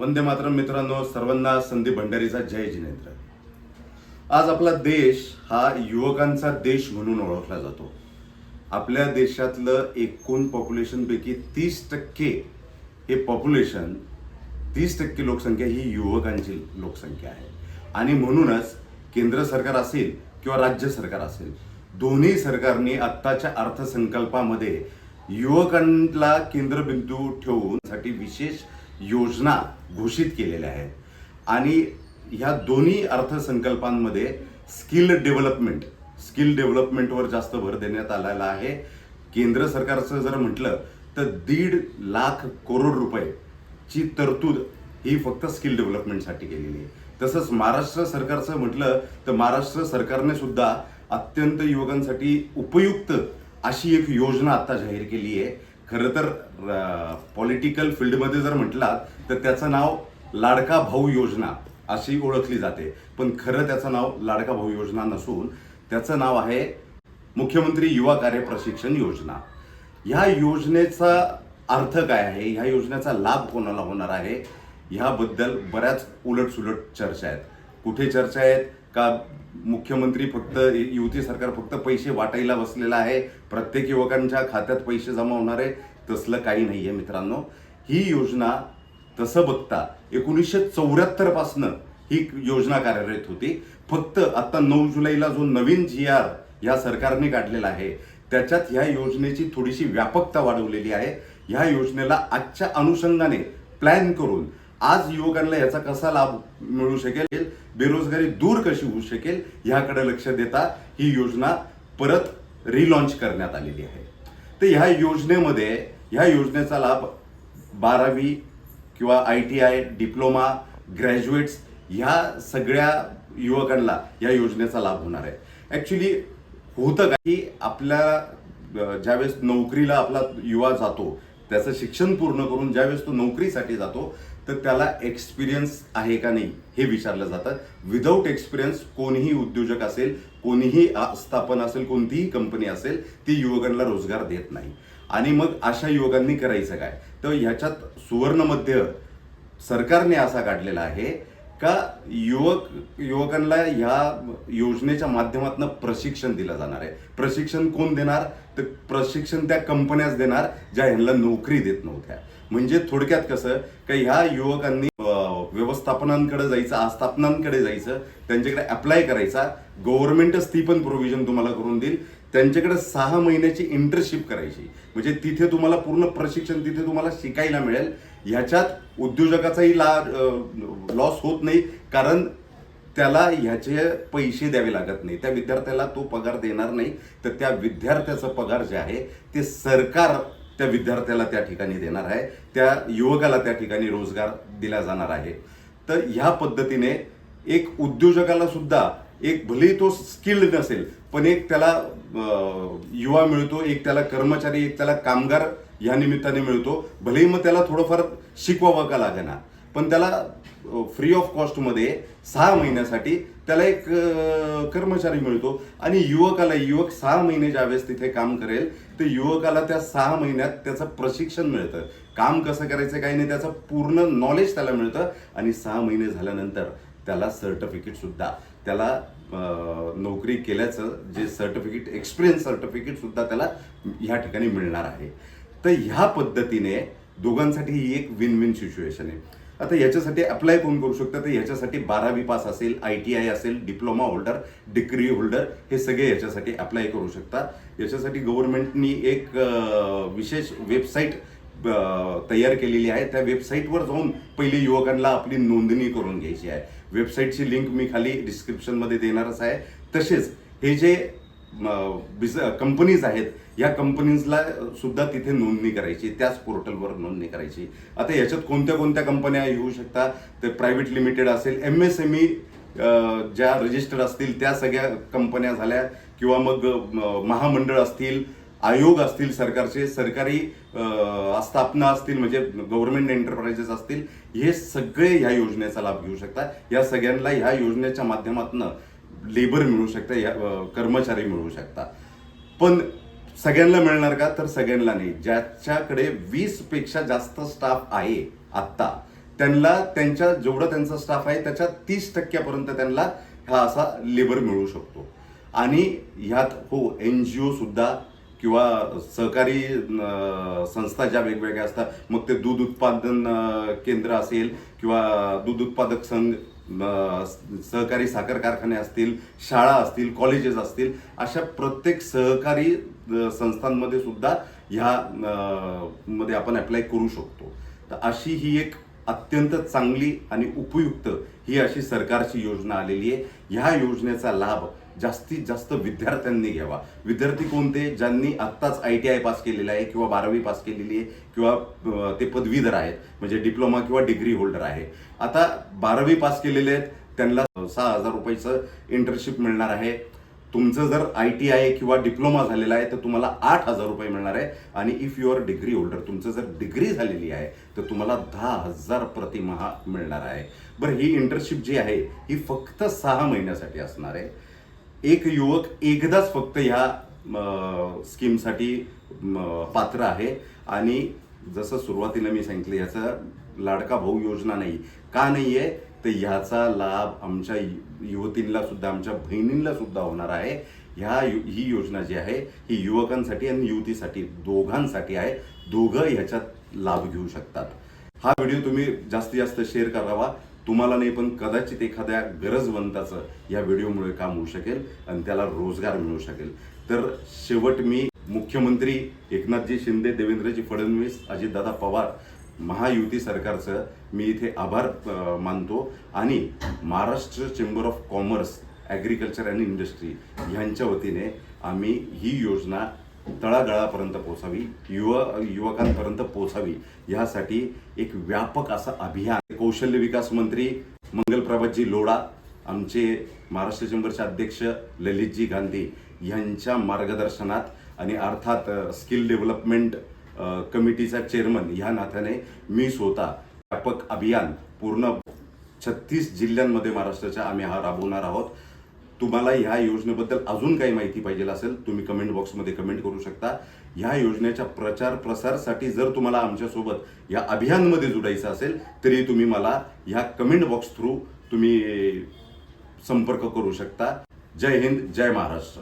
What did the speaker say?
वंदे मातरम मित्रांनो सर्वांना संदीप भंडारीचा जय जिनेंद्र आज आपला देश हा युवकांचा देश म्हणून ओळखला जातो. आपल्या देशातलं एकूण पॉप्युलेशनपैकी तीस टक्के हे पॉप्युलेशन तीस टक्के लोकसंख्या ही युवकांची लोकसंख्या आहे. आणि म्हणूनच केंद्र सरकार असेल किंवा राज्य सरकार असेल दोन्ही सरकारने आत्ताच्या अर्थसंकल्पामध्ये युवकांना केंद्रबिंदू ठेवून साठी विशेष योजना घोषित केलेल्या आहेत. आणि ह्या दोन्ही अर्थसंकल्पांमध्ये स्किल डेव्हलपमेंट स्किल डेव्हलपमेंटवर जास्त भर देण्यात आलेला आहे. केंद्र सरकारचं जर म्हटलं तर दीड लाख करोड रुपये ची तरतूद ही फक्त स्किल डेव्हलपमेंटसाठी केलेली आहे. तसंच महाराष्ट्र सरकारचं म्हटलं तर महाराष्ट्र सरकारने सुद्धा अत्यंत युवकांसाठी उपयुक्त अशी एक योजना आता जाहीर केली आहे. खरं तर पॉलिटिकल फील्डमध्ये जर म्हटलात तर त्याचं नाव लाडका भाऊ योजना अशी ओळखली जाते. पण खरं त्याचं नाव लाडका भाऊ योजना नसून त्याचं नाव आहे मुख्यमंत्री युवा कार्य प्रशिक्षण योजना. ह्या योजनेचा अर्थ काय आहे? ह्या योजनेचा लाभ कोणाला होणार आहे? ह्याबद्दल बऱ्याच उलटसुलट चर्चा आहेत. कुठे चर्चा आहेत? का मुख्यमंत्री फक्त युती सरकार फक्त पैसे वाटायला बसलेलं आहे? प्रत्येक युवकांच्या खात्यात पैसे जमा होणार आहे? तसलं काही नाही आहे मित्रांनो. ही योजना तसं बघता एकोणीसशे चौऱ्याहत्तर पासनं ही योजना कार्यरत होती. फक्त आता नऊ जुलैला जो नवीन जी आर या सरकारने काढलेला आहे त्याच्यात ह्या योजनेची थोडीशी व्यापकता वाढवलेली आहे. ह्या योजनेला आजच्या अनुषंगाने प्लॅन करून आज युवकांना याचा कसा लाभ मिळू शकेल? बेरोजगारी दूर कशी होऊ शकेल? ह्याकडे लक्ष देता ही योजना परत रिलॉन्च करण्यात आलेली आहे. तर ह्या योजनेमध्ये ह्या योजनेचा लाभ बारावी किंवा I T I diploma graduates ह्या सगळ्या युवकांना या योजनेचा लाभ होणार आहे. ॲक्च्युली होतं का की आपल्या ज्यावेळेस नोकरीला आपला युवा जातो त्याचं शिक्षण पूर्ण करून ज्यावेळेस तो नोकरीसाठी जातो तर त्याला एक्सपिरियन्स आहे का नाही हे विचारलं जातं. विदाऊट एक्सपिरियन्स कोणीही उद्योजक असेल कोणीही स्थापन असेल कोणतीही कंपनी असेल ती युवकांना रोजगार देत नाही. आणि मग अशा युवकांनी करायचं काय? तर ह्याच्यात सुवर्णमध्य सरकारने असा काढलेला आहे का युवक युवकांना ह्या योजनेच्या माध्यमातून प्रशिक्षण दिलं जाणार आहे. प्रशिक्षण कोण देणार? तर प्रशिक्षण त्या कंपन्याच देणार ज्या ह्यांना नोकरी देत नव्हत्या. म्हणजे थोडक्यात कसं का ह्या युवकांनी व्यवस्थापनांकडे जायचं आस्थापनांकडे जायचं त्यांच्याकडे अप्लाय करायचा. गव्हर्नमेंटच ती पण प्रोव्हिजन तुम्हाला करून देईल. त्यांच्याकडे सहा महिन्याची इंटर्नशिप करायची. म्हणजे तिथे तुम्हाला पूर्ण प्रशिक्षण तिथे तुम्हाला शिकायला मिळेल. ह्याच्यात उद्योजकाचाही ला लॉस होत नाही कारण त्याला ह्याचे पैसे द्यावे लागत नाही. त्या विद्यार्थ्याला तो पगार देणार नाही. तर त्या विद्यार्थ्याचा पगार जे आहे ते सरकार त्या विद्यार्थ्याला त्या ठिकाणी देणार आहे. त्या युवकाला त्या ठिकाणी रोजगार दिला जाणार आहे. तर ह्या पद्धतीने एक उद्योजकाला सुद्धा एक भलेही तो स्किल्ड नसेल पण एक त्याला युवा मिळतो एक त्याला कर्मचारी एक त्याला कामगार या निमित्ताने मिळतो. भलेही मग त्याला थोडंफार शिकवावं का लागणार पण त्याला फ्री ऑफ कॉस्टमध्ये सहा महिन्यासाठी त्याला एक कर्मचारी मिळतो. आणि युवकाला युवक सहा महिने ज्यावेळेस तिथे काम करेल तर युवकाला त्या सहा महिन्यात त्याचं प्रशिक्षण मिळतं. काम कसं करायचं काही नाही त्याचं पूर्ण नॉलेज त्याला मिळतं. आणि सहा महिने झाल्यानंतर त्याला सर्टिफिकेट सुद्धा त्याला नोकरी केल्याचं जे सर्टिफिकेट एक्सपिरियन्स सर्टिफिकेट सुद्धा त्याला ह्या ठिकाणी मिळणार आहे. तर ह्या पद्धतीने दोघांसाठी ही एक विन विन सिच्युएशन आहे. आता याच्यासाठी अप्लाय कोण करू शकतं? तर याच्यासाठी बारावी पास असेल आय टी आय असेल डिप्लोमा होल्डर डिग्री होल्डर हे सगळे याच्यासाठी अप्लाय करू शकतात याच्यासाठी गव्हर्नमेंटनी एक विशेष वेबसाईट तयार केलेली आहे. त्या वेबसाईटवर जाऊन पहिले युवकांना आपली नोंदणी करून घ्यायची आहे. वेबसाईटची लिंक मी खाली डिस्क्रिप्शनमध्ये देणारच आहे. तसेच हे जे कंपनीज आहेत या कंपनीजला सुद्धा तिथे नोंदणी करायची त्याच पोर्टलवर नोंदणी करायची. आता याच्यात कोणत्या कोणत्या कंपन्या येऊ शकतात तर प्रायव्हेट लिमिटेड असेल एम एस एम ई ज्या रजिस्टर्ड असतील त्या सगळ्या कंपन्या झाल्या किंवा मग महामंडळ असतील आयोग असतील सरकारचे सरकारी स्थापना असतील म्हणजे गव्हर्नमेंट एंटरप्राइजेस असतील हे सगळे ह्या योजनेचा लाभ घेऊ शकतात या सगळ्यांना ह्या योजनेच्या माध्यमातून लेबर मिळू शकतं या कर्मचारी मिळू शकतात पण सगळ्यांना मिळणार का? तर सगळ्यांना नाही. ज्याच्याकडे वीसपेक्षा जास्त स्टाफ आहे आत्ता त्यांना त्यांच्या जेवढं त्यांचा स्टाफ आहे त्याच्या तीस टक्क्यापर्यंत त्यांना हा असा लेबर मिळू शकतो. आणि ह्यात हो एन जी ओ सुद्धा किंवा सहकारी संस्था ज्या वेगवेगळ्या असतात मग ते दूध उत्पादन केंद्र असेल किंवा दूध उत्पादक संघ सहकारी साखर कारखाने असतील शाळा असतील कॉलेजेस असतील अशा प्रत्येक सहकारी संस्थांमध्ये सुद्धा ह्या मध्ये आपण अप्लाय करू शकतो. तर अशी ही एक अत्यंत चांगली आणि उपयुक्त ही अशी सरकारची योजना आलेली आहे. ह्या योजनेचा लाभ जास्तीत जास्त विद्यार्थ्यांनी घ्यावा. विद्यार्थी कोणते? ज्यांनी आत्ताच आय टी आय पास केलेला आहे किंवा बारावी पास केलेली आहे किंवा ते पदवीधर आहेत म्हणजे डिप्लोमा किंवा डिग्री होल्डर आहे. आता बारावी पास केलेले आहेत त्यांना सहा हजार रुपयाचं इंटर्नशिप मिळणार आहे. तुमचं जर आय टी आय किंवा डिप्लोमा झालेला आहे तर तुम्हाला आठ हजार रुपये मिळणार आहे. आणि इफ युअर डिग्री होल्डर तुमचं जर डिग्री झालेली आहे तर तुम्हाला दहा हजार प्रतिमहा मिळणार आहे. बरं ही इंटर्नशिप जी आहे ही फक्त सहा महिन्यासाठी असणार आहे. एक युवक एकदाच फक्त ह्या स्कीमसाठी पात्र आहे. आणि जसं सुरुवातीला मी सांगितलं याचं लाडका भाऊ योजना नाही. का नाही आहे तर ह्याचा लाभ आमच्या युवतींना सुद्धा आमच्या बहिणींना सुद्धा होणार आहे. ह्या ही योजना जी आहे ही युवकांसाठी आणि युवतीसाठी दोघांसाठी आहे. दोघं ह्याच्यात लाभ घेऊ शकतात. हा व्हिडिओ तुम्ही जास्तीत जास्त शेअर करावा. तुम्हाला नाही पण कदाचित एखाद्या गरजवंताचं या व्हिडिओमुळे काम होऊ शकेल आणि त्याला रोजगार मिळू शकेल. तर शेवट मी मुख्यमंत्री एकनाथजी शिंदे देवेंद्रजी फडणवीस अजितदादा पवार महायुती सरकारचं मी इथे आभार मानतो. आणि Maharashtra chamber of commerce agriculture and industry ह्यांच्या वतीने आम्ही ही योजना तळागाळापर्यंत पोचावी युवा युवकांपर्यंत पोचावी ह्यासाठी एक व्यापक असं अभियान. कौशल्य विकास मंत्री मंगलप्रभातजी लोढा आमचे महाराष्ट्र चेंबरचे अध्यक्ष ललितजी गांधी यांच्या मार्गदर्शनात आणि अर्थात स्किल डेव्हलपमेंट कमिटीचा चेअरमन ह्या नात्याने मी स्वतः व्यापक अभियान पूर्ण छत्तीस जिल्ह्यांमध्ये महाराष्ट्राच्या आम्ही हा राबवणार आहोत. तुम्हाला ह्या योजनेबद्दल अजून काही माहिती पाहिजे असेल तुम्ही कमेंट बॉक्समध्ये कमेंट करू शकता. ह्या योजनेच्या प्रचार प्रसारसाठी जर तुम्हाला आमच्यासोबत या अभियानमध्ये जुडायचं असेल तरी तुम्ही मला ह्या कमेंट बॉक्स थ्रू तुम्ही संपर्क करू शकता. जय हिंद जय महाराष्ट्र.